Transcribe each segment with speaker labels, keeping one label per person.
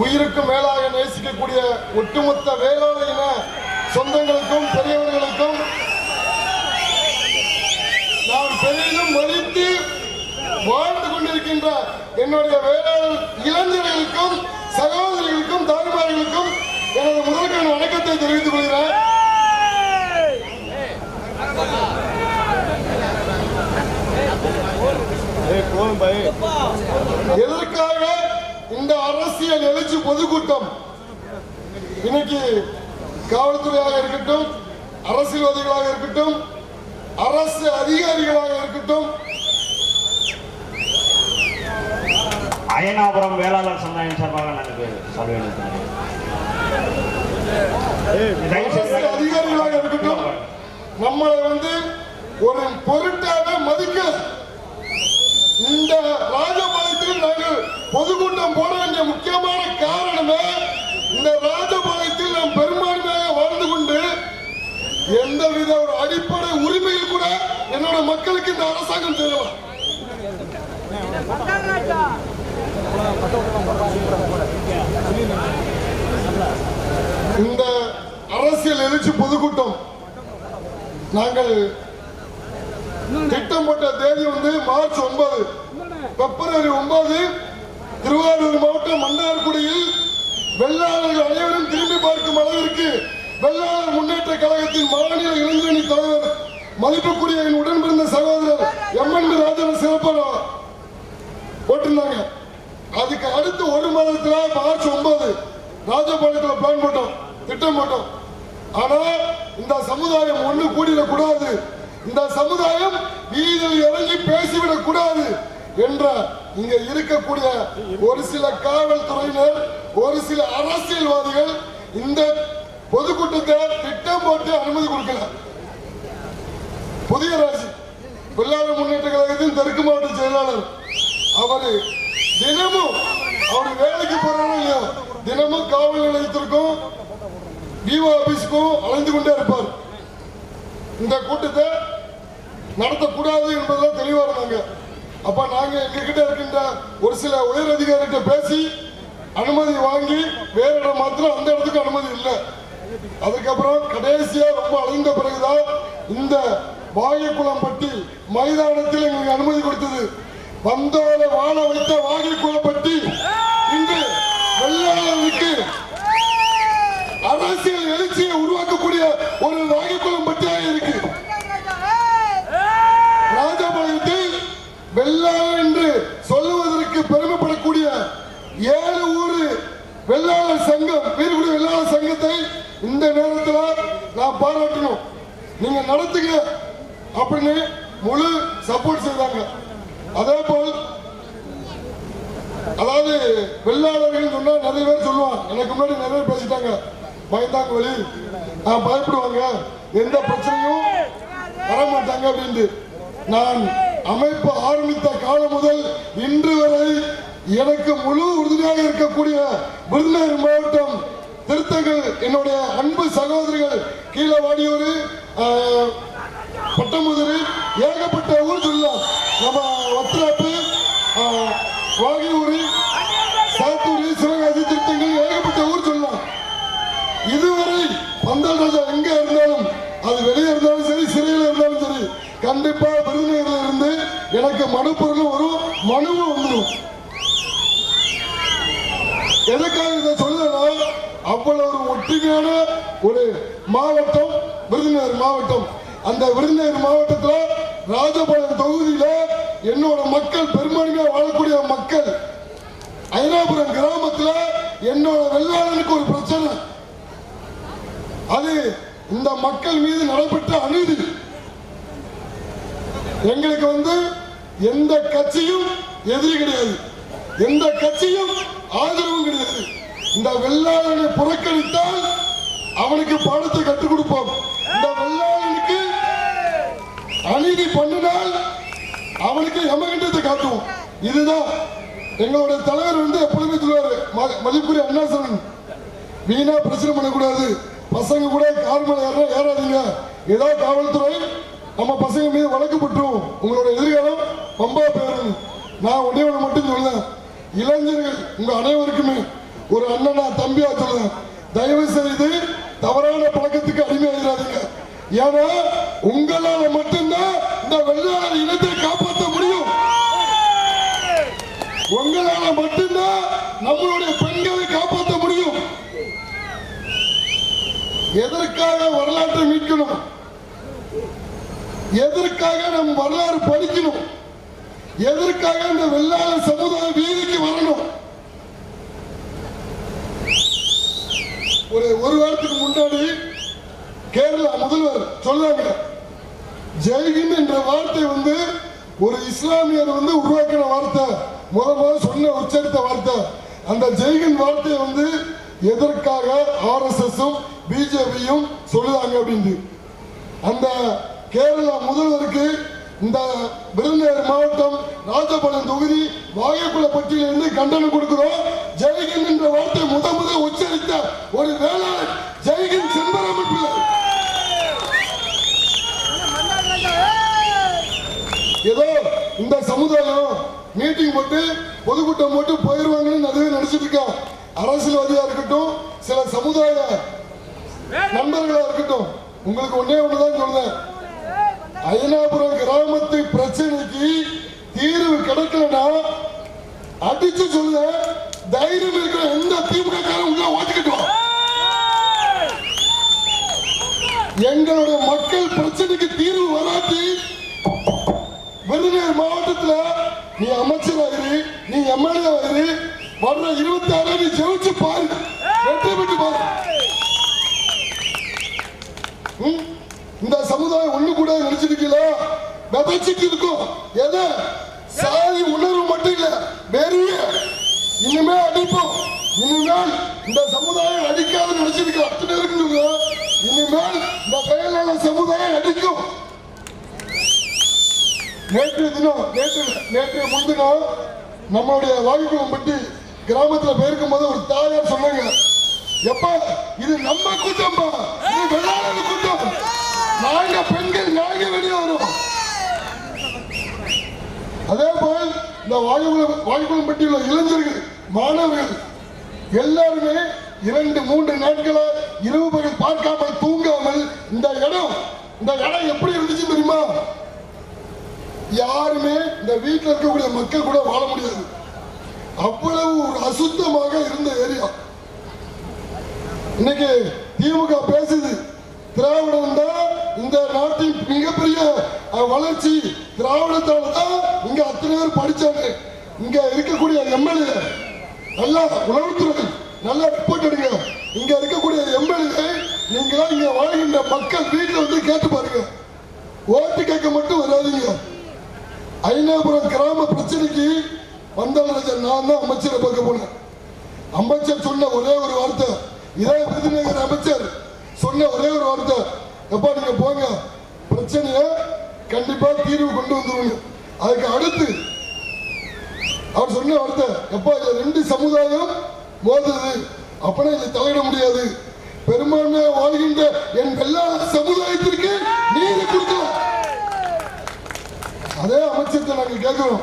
Speaker 1: உயிருக்கு மேலாக நேசிக்கக்கூடிய ஒட்டுமொத்த வேளாண் இன சொந்தங்களுக்கும் பெரியவர்களுக்கும் நான் பெரிதும் மதித்து வாழ்ந்து கொண்டிருக்கின்ற என்னுடைய வேளாண் இளைஞர்களுக்கும் சகோதரிகளுக்கும் தாய்மார்களுக்கும் எனது முதற்கான வணக்கத்தை தெரிவித்துக் கொள்கிறேன். எதற்காக இந்த அரசியல் எழுச்சி பொதுக்கூட்டம். இன்னைக்கு காவல்துறையாக இருக்கட்டும் அரசியல்வாதிகளாக இருக்கட்டும் அரசு அதிகாரிகளாக இருக்கட்டும்.
Speaker 2: அயனாபுரம் வேளாளர் சமுதாயம் சார்பாக எனக்கு
Speaker 1: அரசு அதிகாரிகளாக இருக்கட்டும். நம்மளை வந்து ஒரு பொருட்டாக மதிக்கல இந்த பொதுக்கூட்டம் போட வேண்டிய முக்கியமான காரணமே இந்த ராஜபாளையத்தில் நாம் பெரும்பான்மையாக வாழ்ந்து கொண்டு எந்தவித ஒரு அடிப்படை உரிமையில் கூட என்னோட மக்களுக்கு இந்த அரசாங்கம் செய்யலாம் இந்த அரசியல் எழுச்சி பொதுக்கூட்டம் நாங்கள் திட்டம் போட்ட தேதி வந்து மார்ச் ஒன்பது பிப்ரவரி ஒன்பது திருவாரூர் மாவட்டம் மன்னார்குடியில் வெள்ளாளர்கள் அனைவரும் திரும்பி பார்க்கும் அளவிற்கு வெள்ளாளர் முன்னேற்ற கழகத்தின் மாநில இளைஞரணி தலைவர் மதிப்புக்குரிய என் உடன் பிறந்த சகோதரர் எம் என் ராஜன் சிறப்பாக போட்டிருந்தாங்க. அதுக்கு அடுத்து ஒரு மாதத்துல மார்ச் ஒன்பது ராஜபாளையத்தில் பிளான் போட்டோம் திட்டம் போட்டோம். ஆனா இந்த சமுதாயம் ஒண்ணு கூடிடக் கூடாது இந்த சமுதாயம் வீதியில் இறங்கி பேசிவிடக் கூடாது என்ற இங்க இருக்கக்கூடிய ஒரு சில காவல்துறையினர் ஒரு சில அரசியல்வாதிகள் இந்த பொதுக்கூட்டத்தை திட்டம் போட்டு அனுமதி கொடுக்கல. புதிய ராசி வெள்ளாளர் முன்னேற்ற கழகத்தின் தெற்கு மாவட்ட செயலாளர். அவரு தினமும் அவர் வேலைக்கு போறாரோ இல்லையோ தினமும் காவல் நிலையத்திற்கும் டிஓ ஆபீஸ்க்கும் அலைந்து கொண்டே இருப்பார். இந்த கூட்டத்தை நடத்தக்கூடாது என்பதில் தெளிவாக இருந்தாங்க அப்ப நாங்க எங்ககிட்ட இருக்கின்ற ஒரு சில உயர் அதிகாரிகிட்ட பேசி அனுமதி வாங்கி வேற இடம் மாத்திரம் அந்த இடத்துக்கு அனுமதி இல்லை. அதுக்கப்புறம் கடைசியா ரொம்ப அலைந்த பிறகுதான் இந்த வாகைக்குளம்பட்டி மைதானத்தில் எங்களுக்கு அனுமதி கொடுத்தது. வந்தோரை வாழ வைத்த வாகைக்குளம்பட்டி இன்று வெள்ளாளருக்கு அரசியல் எழுச்சி உருவாக்கக்கூடிய ஒரு வாகைக்குளம்பட்டியாக இருக்கு ராஜபாளையத்தில் வெள்ளாளர் என்று சொல்லுவதற்கு பெருமைப்படக்கூடிய ஏழு ஊரு வெள்ளாளர் சங்கம் வீரகுடி வெள்ளாளர் சங்கத்தை இந்த நேரத்தில் நான் பாராட்டணும் நீங்க நடத்துங்க அப்படின்னு முழு சப்போர்ட் செய்தாங்க. அதே போல் அதாவது வெள்ளாளர்கள் சொன்னா நிறைய பேர் சொல்லுவாங்க. எனக்கு முன்னாடி நிறைய பேர் பேசிட்டாங்க. பயந்தாங்க வழி நான் பயப்படுவாங்க. எந்த பிரச்சனையும் வரமாட்டாங்க அப்படின்ட்டு. நான் அமைப்பு ஆரம்பித்த காலம் முதல் இன்று வரை எனக்கு முழு உறுதுணையாக இருக்கக்கூடிய விருதுநகர் மாவட்டம் திருத்தங்கள் என்னுடைய அன்பு சகோதரிகள் கீழவாடியூர் பட்டமுதிரி ஏகப்பட்ட ஊர் சொல்லலாம் நம்ம வத்திராப்பு வாகியூர் சாத்தூர் சிவகாசி திருத்தங்கள் ஏகப்பட்ட ஊர் சொல்லலாம் இதுவரை பந்தல் ராஜா எங்க இருந்தாலும் அது வெளியே இருந்தாலும் சரி சிறையில் இருந்தாலும் சரி கண்டிப்பா விருதுநகர்ல இருந்து எனக்கு மனு பொருளும் வரும் மனுவும் வந்துடும் எதுக்காக இதை சொல்லனா அவ்வளவு ஒரு ஒற்றுமையான ஒரு மாவட்டம் விருதுநகர் மாவட்டம். அந்த விருதுநகர் மாவட்டத்தில் ராஜபாளையம் தொகுதியில என்னோட மக்கள் பெரும்பான்மையா வாழக்கூடிய மக்கள். ஐராபுரம் கிராமத்துல என்னோட வெள்ளாளனுக்கு ஒரு பிரச்சனை. அது இந்த மக்கள் மீது நடைபெற்ற அநீதி. எங்களுக்கு வந்து எந்த கட்சியும் எதிரி கிடையாது. எந்த கட்சியும் ஆதரவும் கிடையாது. இந்த வெள்ளாளனை புறக்கணித்தால் அவனுக்கு பாடத்தை கற்றுக் கொடுப்போம். இந்த வெள்ளாளனுக்கு அநீதி பண்ணினால் அவனுக்கு யமகண்டத்தை காட்டுவோம். இதுதான் எங்களுடைய தலைவர் வந்து எப்பொழுதுமே சொல்லுவாரு ம- மதிப்புரிய அண்ணாசனன் வீணா பிரச்சனை பண்ணக்கூடாது. பசங்க கூட கார் மேல ஏற ஏறாதீங்க. ஏதோ காவல்துறை. நம்ம பசங்க மீது வழக்கு பற்றும் உங்களோட எதிர்காலம் ரொம்ப பேரும். நான் உடையவனை மட்டும் சொல்லுவேன் இளைஞர்கள் உங்க அனைவருக்குமே ஒரு அண்ணனா தம்பியா சொல்லுவேன் தயவு செய்து தவறான பழக்கத்துக்கு அடிமையாகிறாதீங்க ஏன்னா உங்களால மட்டும்தான் இந்த வெள்ளாளர் இனத்தை காப்பாற்ற முடியும். உங்களால மட்டும்தான் நம்மளுடைய பெண்களை காப்பாற்ற முடியும். எதற்காக வரலாற்றை மீட்கணும்? எதற்காக நம் வரலாறு படிக்கணும்? எதற்காக இந்த வெள்ளாளர் சமுதாயம் வீதிக்கு வரணும்? ஒரு ஒரு வாரத்துக்கு முன்னாடி கேரளா முதல்வர் சொல்றாங்க ஜெய்ஹிந்த் என்ற வார்த்தை வந்து ஒரு இஸ்லாமியர் வந்து உருவாக்கின வார்த்தை. முத முத சொன்ன உச்சரித்த வார்த்தை. அந்த ஜெய்ஹிந்த் வார்த்தையை வந்து எதற்காக ஆர்எஸ்எஸும் பிஜேபியும் சொல்லுதாங்க அப்படின்ட்டு. அந்த கேரளா முதல்வருக்கு இந்த விருதுநகர் மாவட்டம் ராஜபாளையம் தொகுதி வாகைக்குளப்பட்டியிலிருந்து கண்டனம் கொடுக்கிறோம். ஜெயகின் என்ற வார்த்தை முத முத உச்சரித்த ஒரு வேளாளர் ஜெயகின் செம்பராமன் பிள்ளை. ஏதோ இந்த சமுதாயம் மீட்டிங் போட்டு பொதுக்கூட்டம் போட்டு போயிருவாங்கன்னு நிறைய நினைச்சிட்டு இருக்கான் அரசியல்வாதியா இருக்கட்டும் சில சமுதாய நண்பர்களா இருக்கட்டும். உங்களுக்கு ஒன்னே ஒண்ணுதான் சொல்றேன். அயனாபுரம் கிராமத்து பிரச்சனைக்கு தீர்வு கிடைக்கலன்னா அடிச்சு சொல்ல தைரியம் இருக்கிற எந்த திமுக காரன் உள்ள ஓட்டிக்கிட்டோம் எங்களுடைய மக்கள் பிரச்சனைக்கு தீர்வு வராட்டி விருதுநகர் மாவட்டத்தில் நீ அமைச்சராகிரு நீ எம்எல்ஏ ஆகிரு வர்ற இருபத்தி ஆறாம் நீ ஜெயிச்சு பாரு. வெற்றி பெற்று பாரு ம்? இந்த சமுதாயம் ஒண்ணு கூட நினைச்சிருக்கீங்களா? விதைச்சிட்டு இருக்கும் எது? சாதி உணர்வு மட்டும் இல்ல வெறிய இனிமே அடிப்போம். இனிமேல் இந்த சமுதாயம் அடிக்காத நினைச்சிருக்க அத்தனை இருக்குங்க இனிமேல் இந்த பெயலாள சமுதாயம் அடிக்கும். நேற்று தினம் நேற்று நேற்று முன்தினம் நம்மளுடைய வாயுக்குளம் பற்றி கிராமத்துல போயிருக்கும் போது ஒரு தாயார் சொன்னாங்க. எப்ப இது நம்ம கூட்டம்பா இது வெள்ளாளர் கூட்டம். நாங்க பெண்கள் நாங்க வெளியே வருவோம். அதே போல் இந்த வாயுகுளம் வாயுகுளம் பட்டியல இளைஞர்கள் மாணவர்கள் எல்லாருமே இரண்டு மூன்று நாட்களா இரவு பகல் பார்க்காமல் தூங்காமல் இந்த இடம் இந்த இடம் எப்படி இருந்துச்சு தெரியுமா? யாருமே இந்த வீட்டில் இருக்கக்கூடிய மக்கள் கூட வாழ முடியாது. அவ்வளவு ஒரு அசுத்தமாக இருந்த ஏரியா. இன்னைக்கு திமுக பேசுது திராவிடம் தான் இந்த நாட்டின் மிகப்பெரிய வளர்ச்சி. திராவிடத்தால தான் இங்க அத்தனை பேர் படிச்சாங்க. இங்க இருக்கக்கூடிய எம்எல்ஏ நல்லா உணவுத்துறை நல்லா ரிப்போர்ட் எடுங்க. இங்க இருக்கக்கூடிய எம்எல்ஏ நீங்களா இங்க வாழ்கின்ற மக்கள் வீட்டுல வந்து கேட்டு பாருங்க. ஓட்டு கேட்க மட்டும் வராதிங்க. ஐநாபுரம் கிராம பிரச்சனைக்கு வந்தாளராஜன் நான் தான் அமைச்சரை பார்க்க போனேன். அமைச்சர் சொன்ன ஒரே ஒரு வார்த்தை. இதே விருதுநகர் அமைச்சர் சொன்ன ஒரே ஒரு வார்த்தை. எப்பா நீங்க போங்க. பிரச்சனைய கண்டிப்பா தீர்வு கொண்டு வந்துருவீங்க அதுக்கு அடுத்து அவர் சொன்ன வார்த்தை எப்பா இது ரெண்டு சமுதாயம் மோதுது. அப்பனா இதை தலையிட முடியாது. பெரும்பான்மையா வாழ்கின்ற என் எல்லா சமுதாயத்திற்கு நீதி கொடுக்கல அதே அமைச்சர்கிட்ட நாங்க கேட்கிறோம்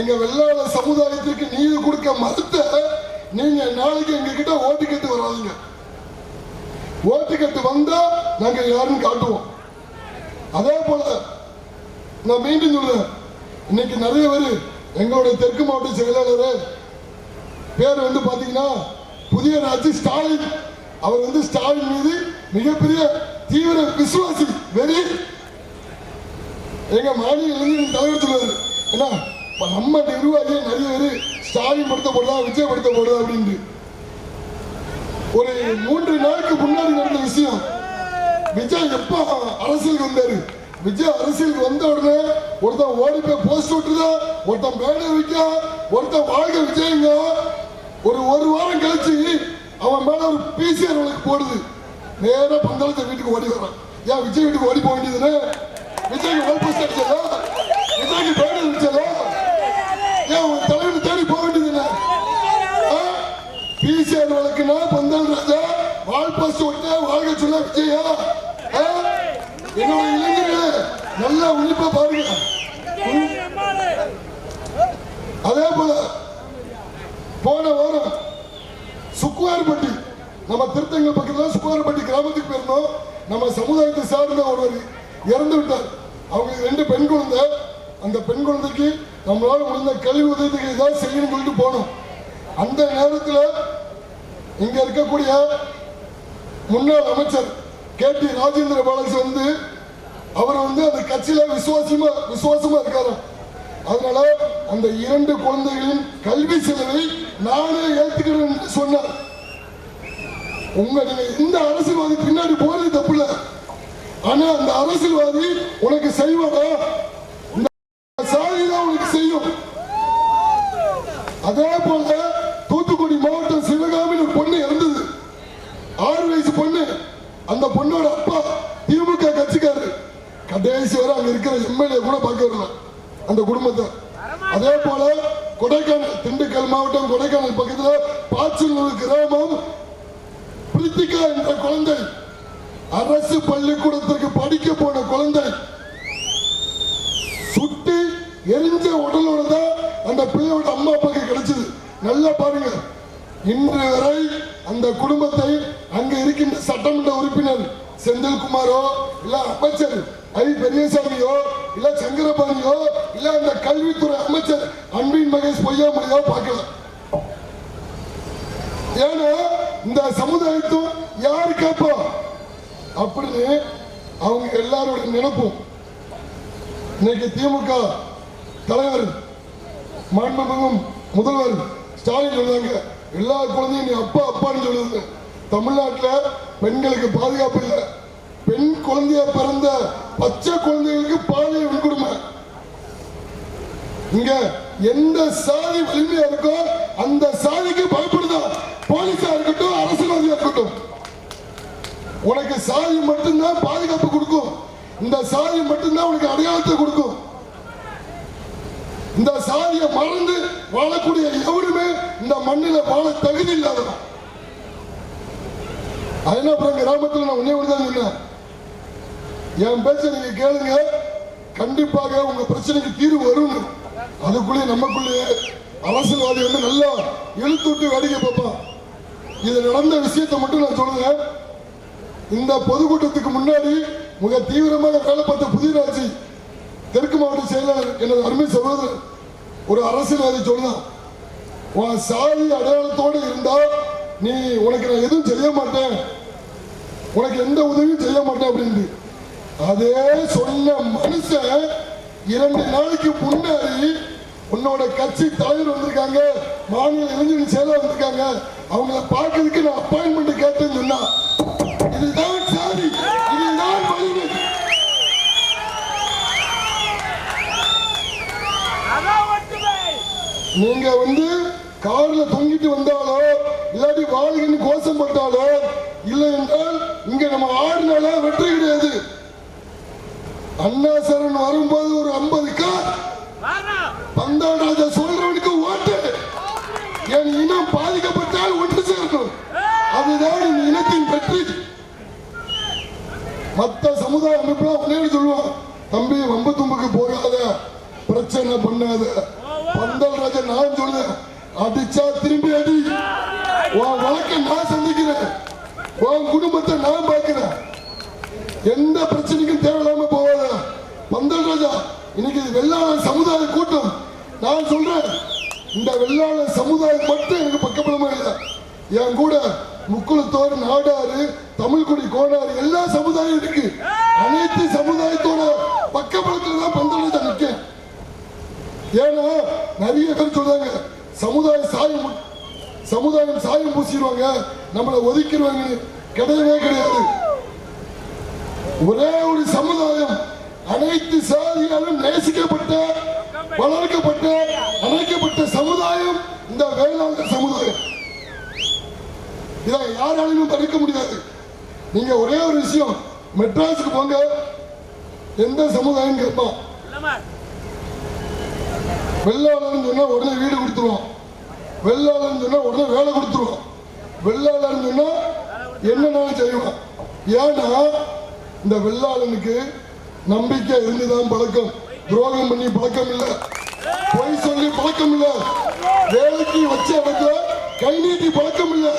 Speaker 1: எங்க வெள்ளாள சமுதாயத்திற்கு நீதி கொடுக்க மறுத்த நீங்க நாளைக்கு எங்க கிட்ட ஓட்டு கேட்டு வராதுங்க. ஓட்டு கேட்டு வந்தா நாங்க யாருன்னு காட்டுவோம். அதே போல நான் மீண்டும் சொல்றேன். இன்னைக்கு நிறைய பேர் எங்களுடைய தெற்கு மாவட்ட செயலாளர் பேர் வந்து பாத்தீங்கன்னா புதிய ராஜி ஸ்டாலின். அவர் வந்து ஸ்டாலின் மீது மிகப்பெரிய தீவிர விசுவாசி வெறி எங்க மாநில இளைஞரின் தலைவர் சொல்லுவாரு என்ன நம்ம நிர்வாகி நிறைய பேர் ஸ்டாலின் படுத்த போடுதா விஜய் படுத்த போடுதா அப்படின்ட்டு. ஒரு மூன்று நாளுக்கு முன்னாடி நடந்த விஷயம். விஜய் எப்ப அரசியலுக்கு வந்தாரு? விஜய் அரசியலுக்கு வந்த உடனே ஒருத்தன் ஓடி போய் போஸ்ட் விட்டுதா ஒருத்தன் பேனர் வைக்க? ஒருத்தன் வாழ்க விஜயங்க? ஒரு ஒரு வாரம் கழிச்சு அவன் மேல ஒரு பிசிஆர் அவனுக்கு போடுது. நேராக பந்தளத்தை வீட்டுக்கு ஓடி வரான் ஏன் விஜய் வீட்டுக்கு ஓடி போக வேண்டியதுன்னு விஜய்க்கு ஓல் போஸ்ட் அடிச்சதா விஜய்க்கு பேனர் அடிச்சதா ஏன் உன் தலைவனை தேடி போக வேண்டியதுன்னு பிசிஆர் வழக்குனா பந்தல் ராஜா வால் போஸ்ட் பாருங்க சொல்ல விஜயா என்னோட இளைஞர்களே நல்லா உன்னிப்பா பாருங்க. அதே போல போன வாரம் சுக்குவார்பட்டி நம்ம திருத்தங்கள் பக்கத்தில் சுக்குவார்பட்டி கிராமத்துக்கு போயிருந்தோம். நம்ம சமுதாயத்தை சார்ந்த ஒருவர் இறந்து விட்டார். அவங்களுக்கு ரெண்டு பெண் குழந்தை. அந்த பெண் குழந்தைக்கு நம்மளால முடிந்த கல்வி உதவிக்கு ஏதாவது செய்யணும்னு சொல்லிட்டு போனோம். அந்த நேரத்தில் இங்கே இருக்கக்கூடிய முன்னாள் அமைச்சர் கே டி ராஜேந்திர பாலாஜி வந்து அவர் வந்து அந்த கட்சியில விசுவாசமா விசுவாசமா இருக்காரு அதனால அந்த இரண்டு குழந்தைகளின் கல்வி செலவை நானே ஏத்துக்கிறேன் சொன்னார். உங்க நீங்க இந்த அரசியல்வாதி பின்னாடி போறது தப்பு இல்ல. ஆனா அந்த அரசியல்வாதி உனக்கு செய்வானா இந்த சாதி தான் உனக்கு செய்யும். அதே போல தூத்துக்குடி மாவட்டம் சிவகாமியில் ஒரு பொண்ணு இறந்தது ஆறு வயசு பொண்ணு அந்த பொண்ணோட அப்பா திமுக கட்சிக்காரு கடைசி வரை அங்க இருக்கிற எம்எல்ஏ கூட பார்க்க வரல அந்த குடும்பத்தை. அதே போல கொடைக்கானல் திண்டுக்கல் மாவட்டம் கொடைக்கானல் பக்கத்துல பாச்சலூர் கிராமம் பிரித்திகா என்ற குழந்தை அரசு பள்ளிக்கூடத்திற்கு படிக்க போன குழந்தை சுட்டு எரிஞ்ச உடலோட தான் அந்த பிள்ளையோட அம்மா அப்பாக்கு கிடைச்சது. நல்லா பாருங்க. இன்று வரை அந்த குடும்பத்தை செந்தில்குமாரோ இல்ல அமைச்சர் ஐ. பெரியசாமியோ இல்ல சங்கரபாணியோ இல்ல அந்த கல்வித்துறை அமைச்சர் அன்பின் மகேஷ் பொய்யாமொழியோ பார்க்கல ஏன்னா இந்த சமுதாயத்தும் யாரு கேட்பா அப்படின்னு அவங்க எல்லாரோட நினைப்பும். இன்னைக்கு திமுக தலைவர் மாண்புமிகும் முதல்வர் ஸ்டாலின் சொன்னாங்க எல்லா குழந்தையும் நீ அப்பா அப்பான்னு சொல்லுது. தமிழ்நாட்டில் பெண்களுக்கு பாதுகாப்பு இல்லை. குழந்தைய பிறந்த பச்சை குழந்தைகளுக்கு பாலியல் கொடுமை. இங்க எந்த சாதி வலிமையா இருக்கோ அந்த சாதிக்கு பயப்படுதா? போலீஸா இருக்கட்டும் அரசியல்வாதியா இருக்கட்டும். உனக்கு சாதி மட்டும்தான் பாதுகாப்பு கொடுக்கும். இந்த சாதி மட்டும்தான் உனக்கு அடையாளத்தை கொடுக்கும். இந்த சாதியை மறந்து வாழக்கூடிய எவருமே இந்த மண்ணில வாழ தகுதி இல்லாதவன். அதனால கிராமத்தில் நான் உன்னே தான் சொன்னேன். என் பேச்ச நீங்க கேளுங்க. கண்டிப்பாக உங்க பிரச்சனைக்கு தீர்வு வரும் அதுக்குள்ளே நமக்குள்ளே அரசியல்வாதி வந்து நல்லா இழுத்து விட்டு வேடிக்கை பார்ப்பான். இது நடந்த விஷயத்தை மட்டும் நான் சொல்லுறேன் இந்த பொதுக்கூட்டத்துக்கு முன்னாடி மிக தீவிரமாக வேலை பார்த்த புதியராட்சி தெற்கு மாவட்ட செயலாளர் எனது அருமை சகோதரர் ஒரு அரசியல்வாதி சொல்லுதான் உன் சாதி அடையாளத்தோடு இருந்தா நீ உனக்கு நான் எதுவும் செய்ய மாட்டேன். உனக்கு எந்த உதவியும் செய்ய மாட்டேன் அப்படின்னு அதே சொன்ன மனுஷன் இரண்டு நாளைக்கு முன்னாடி உன்னோட கட்சி தலைவர் வந்திருக்காங்க மாநில இளைஞர் செயலர் வந்திருக்காங்க. அவங்கள பார்க்கறதுக்கு நான் அப்பாயின்மெண்ட் கேட்டேன்னு சொன்னா இதுதான் சாதி இதுதான் வலிமை. நீங்க வந்து கார்ல தொங்கிட்டு வந்தாலோ இல்லாட்டி வாழ்கின்னு கோஷம் போட்டாலோ இல்லை என்றால் இங்க நம்ம ஆடுனால வெற்றி கிடையாது. அண்ணா சரண் வரும்போது ஒரு ஐம்பது கார். பந்தாடாத சொல்றவனுக்கு ஓட்டு. என் இனம் பாதிக்கப்பட்டால் ஒன்று சேரணும். அதுதான் இந்த இனத்தின் வெற்றி. மத்த சமுதாய அமைப்புலாம் ஒன்னே சொல்லுவான் தம்பி வம்பு தும்புக்கு போகாத. பிரச்சனை பண்ணாத. பந்தல் ராஜா நான் சொல்லுவேன் அடிச்சா திரும்பி அடி. உன் வழக்கை நான் சந்திக்கிறேன். உன் குடும்பத்தை நான் பார்க்கிறேன். எந்த பிரச்சனைக்கும் தேவையில்லாம ராஜா இன்னைக்கு வெள்ளாளர் சமுதாய கூட்டம். நான் சொல்றேன் இந்த வெள்ளாளர் சமுதாயம் மட்டும் எனக்கு பக்கபலமா இல்லை. என் கூட முக்குளத்தோர் நாடாறு தமிழ்குடி கோடாறு எல்லா சமுதாயம் இருக்கு. அனைத்து சமுதாயத்தோட பக்கபலத்துல தான் பந்தல் நிற்கேன் ஏன்னா நிறைய பேர் சொல்றாங்க சமுதாய சாயம் சமுதாயம் சாயம் பூசிடுவாங்க நம்மளை ஒதுக்கிடுவாங்கன்னு. கிடையவே கிடையாது. ஒரே ஒரு சமுதாயம் அனைத்து சாதியாலும் நேசிக்கப்பட்ட வளர்க்கப்பட்ட அழைக்கப்பட்ட சமுதாயம் இந்த வேளாண் சமுதாயம். இதை யாராலையும் தடுக்க முடியாது. நீங்க ஒரே ஒரு விஷயம் மெட்ராஸுக்கு போங்க. எந்த சமுதாயம் கேட்பான்
Speaker 3: வெள்ளாளர்
Speaker 1: வெள்ளாளர்னு சொன்னா உடனே வீடு கொடுத்துருவோம் வெள்ளாளர்னு சொன்னா உடனே வேலை கொடுத்துருவோம் வெள்ளாளர்னு சொன்னா என்னென்ன செய்வோம் ஏன்னா இந்த வெள்ளாளனுக்கு நம்பிக்கை இருந்துதான் பழக்கம். துரோகம் பண்ணி பழக்கம் இல்லை பொய் சொல்லி பழக்கம் இல்லை வேலைக்கு வச்ச இடத்துல கை நீட்டி பழக்கம் இல்லை